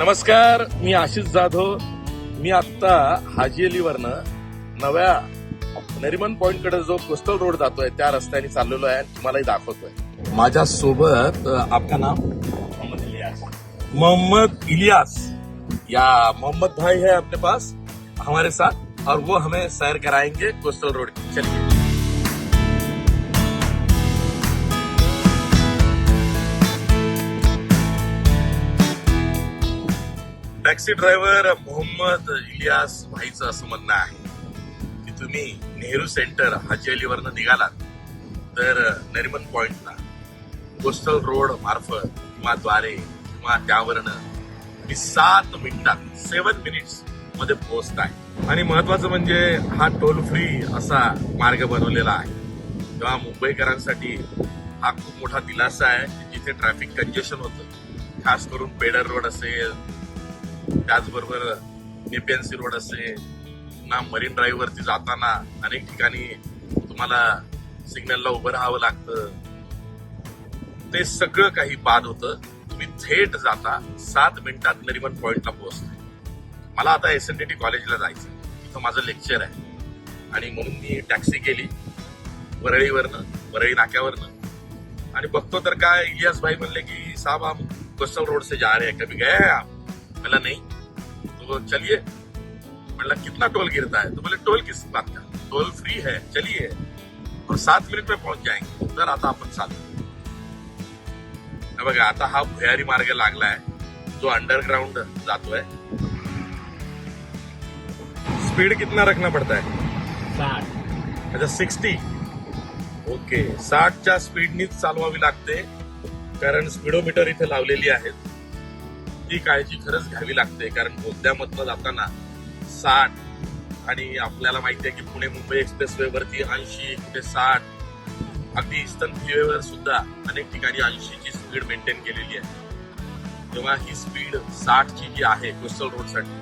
नमस्कार मी आशिष जाधव. मी आत्ता हाजी अलीवरनं नव्या नरिमन पॉइंटकडे जो कोस्टल रोड जातोय त्या रस्त्याने चाललेलो आहे तुम्हालाही दाखवतोय. माझ्या सोबत आपका नाम मोहम्मद इलियास. मोहम्मद इलियास. या मोहम्मद भाई है अपने पास हमारे साथ और वो हमें सैर कराएंगे कोस्टल रोड चलिए. टॅक्सी ड्रायव्हर मोहम्मद इलियास भाईचं असं म्हणणं आहे की तुम्ही नेहरू सेंटर हाजी अलीवरनं निघालात तर नरिमन पॉइंटला कोस्टल रोड मार्फत किंवा द्वारे किंवा त्यावरनं मी सात मिनिटात सेवन मिनिट्समध्ये आहे आणि महत्वाचं म्हणजे हा टोल फ्री असा मार्ग बनवलेला आहे. तेव्हा मुंबईकरांसाठी हा खूप मोठा दिलासा आहे जिथे ट्रॅफिक कंजेशन होतं खास करून पेडर रोड असेल त्याचबरोबर नेपियन्सी रोड असेल पुन्हा मरीन ड्राईव्ह वरती जाताना अनेक ठिकाणी तुम्हाला सिग्नलला उभं राहावं लागतं. ते सगळं काही बाद होतं. तुम्ही थेट जाता सात मिनिटात नरिमन पॉइंटला पोहोचते. मला आता एस एन डी टी कॉलेजला जायचं तिथं माझं लेक्चर आहे. आणि म्हणून मी टॅक्सी केली. वरळीवरनं वरळी नाक्यावरनं. आणि बघतो तर काय इलियास भाई म्हणले की साहेब हम कोस्टल रोड से जा रहे हैं. कभी गए हैं आप? मला नाही. तो चलिए बोला कितना टोल गिरता है? तो बोले टोल किस बात का? टोल फ्री है चलिए। और सात मिनिट में पहुंच जाएंगे। तर आता आपण हे बघा आता हा भुयारी मार्ग लागलाय जो अंडरग्राउंड जातोय स्पीड कितना रखना पड़ता है? साठ। अच्छा सिक्स्टी ओके साठच्या स्पीडनीच चालवावी लागते कारण स्पीडोमीटर इथे लावलेली आहेत. ती काळजी खरंच घ्यावी लागते. कारण बोगद्यामधनं जाताना साठ आणि आपल्याला माहिती आहे की पुणे मुंबई एक्सप्रेस वेवरती ऐंशी कुठे साठ. अगदी इस्टर्न फ्रीवेवर सुद्धा अनेक ठिकाणी ऐंशीची स्पीड मेंटेन केलेली आहे. तेव्हा ही स्पीड साठची जी आहे कोस्टल रोडसाठी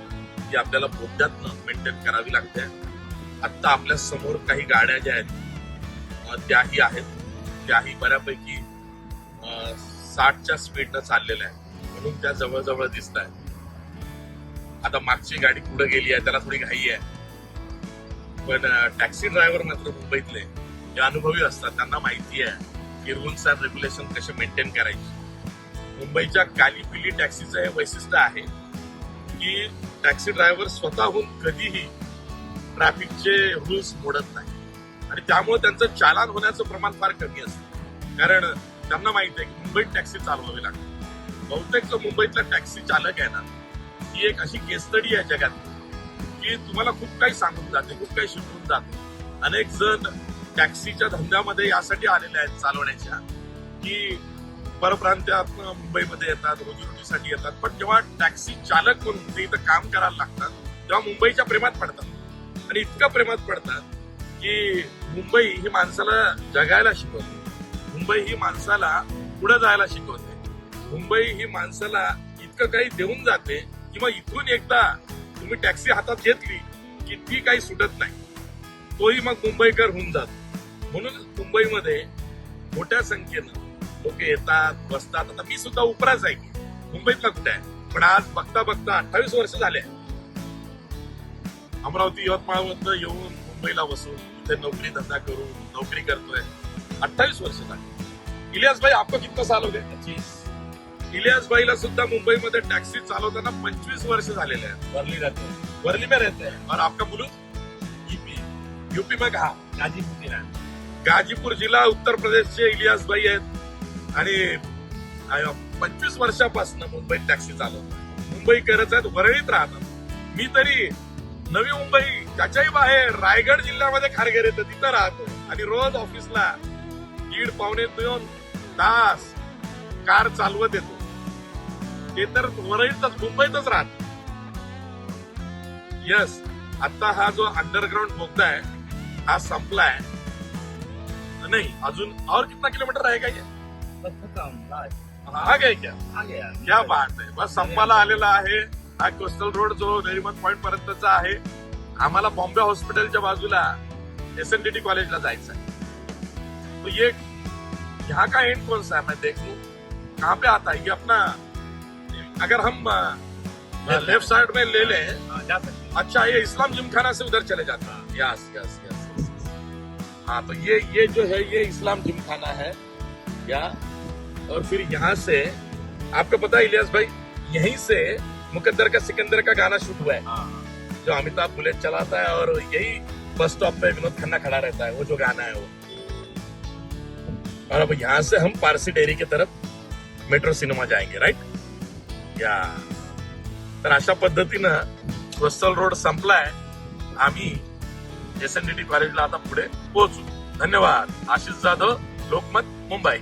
ती आपल्याला बोगद्यातनं मेंटेन करावी लागते. आत्ता आपल्यासमोर काही गाड्या ज्या आहेत त्याही आहेत. त्याही बऱ्यापैकी साठच्या स्पीडनं चाललेल्या आहेत. म्हणून त्या जवळजवळ दिसत आहे आता मागची गाडी पुढे गेली आहे त्याला थोडी घाई आहे. पण टॅक्सी ड्रायव्हर मात्र मुंबईतले जे अनुभवी असतात त्यांना माहिती आहे की रूल्स अँड रेग्युलेशन कसे मेंटेन करायचे. मुंबईच्या कालीपिली टॅक्सीचं हे वैशिष्ट्य आहे की टॅक्सी ड्रायव्हर स्वतःहून कधीही ट्रॅफिकचे रूल्स मोडत नाही. आणि त्यामुळे त्यांचं चालान होण्याचं प्रमाण फार कमी असतं. कारण त्यांना माहिती आहे की मुंबईत टॅक्सी चालवावी लागते. बहुतेक जो मुंबईतला टॅक्सी चालक आहे ना ही एक अशी केसतडी आहे जगात की तुम्हाला खूप काही सांगून जाते खूप काही शिकवून जाते. अनेक जण टॅक्सीच्या धंद्यामध्ये यासाठी आलेले आहेत चालवण्याच्या की परप्रांत्यात मुंबईमध्ये येतात रोजीरोटीसाठी येतात पण जेव्हा टॅक्सी चालक म्हणून ते इथं काम करायला लागतात तेव्हा मुंबईच्या प्रेमात पडतात. आणि इतक्या प्रेमात पडतात की मुंबई ही माणसाला जगायला शिकवते. मुंबई ही माणसाला पुढे जायला शिकवते. मुंबई ही माणसाला इतकं काही देऊन जाते किंवा इथून एकदा तुम्ही टॅक्सी हातात घेतली की ती काही सुटत नाही. तोही मग मुंबईकर होऊन जातो. म्हणून मुंबईमध्ये मोठ्या संख्येनं लोक येतात बसतात. आता मी सुद्धा उपराच आहे. की मुंबईतला कुठे आहे? पण आज बघता बघता अठ्ठावीस वर्ष झाले अमरावती यवतमाळ मधनं येऊन मुंबईला बसून इथे नोकरी धंदा करून नोकरी करतोय. अठ्ठावीस वर्ष झाले. इलियास भाई आपको कितना साल हो गए? पच्चीस इलियास भाईला सुद्धा मुंबईमध्ये टॅक्सी चालवताना पंचवीस वर्ष झालेले आहेत. वर्ली रहते वर्ली में रहते हैं और आपका मुलुक यूपी यूपी में कहा? गाजीपुर जिला. गाजीपूर जिल्हा उत्तर प्रदेशचे इलियास भाई आहेत. आणि पंचवीस वर्षापासून मुंबईत टॅक्सी चालवतात. मुंबई करत आहेत वरळीत राहतात. मी तरी नवी मुंबई त्याच्याही बाहेर रायगड जिल्ह्यामध्ये खारघर येतं तिथं राहतो. आणि रोज ऑफिसला दीड पावणे दोन तास कार चालवत येतो. ते तर वरळीतच मुंबईतच राहत. यस आता हा जो अंडरग्राउंड बोगदा आहे हा संपलाय. नहीं अजून और कितना किलोमीटर रहेगा ये बस खत्म बस क्या? क्या बात आहे? बस संपाला आलेला आहे. हा कोस्टल रोड जो नरिमन पॉइंट पर्यंतचा आहे. आम्हाला बॉम्बे हॉस्पिटलच्या बाजूला एस एन डी टी कॉलेजला जायचं आहे. तो ये यहाँ का एंड कौन सा है मैं देख लू कहाँ पे आता है? ये अपना अगर हम लेफ़्ट साइड में ले लें हाँ, अच्छा ये इस्लाम जिमखाना से उधर चले जाता है। यस यस यस हाँ तो ये ये जो है ये इस्लाम जिमखाना है या और फिर यहाँ से आपको पता है इलियास भाई यहीं से मुकद्दर का सिकंदर का गाना शूट हुआ है। हाँ। जो अमिताभ बुलेट चलाता है और यही बस स्टॉप पे विनोद खन्ना खड़ा रहता है वो जो गाना है वो। और अब यहाँ से हम पारसी डेअरी की तरफ़ मेट्रो सिनेमा जाएँगे राईट या. तर अशा पद्धतीनं वत्सल रोड संपलाय. आम्ही एस एन डी टी कॉलेजला आता पुढे पोहोचू. धन्यवाद. आशिष जाधव लोकमत मुंबई.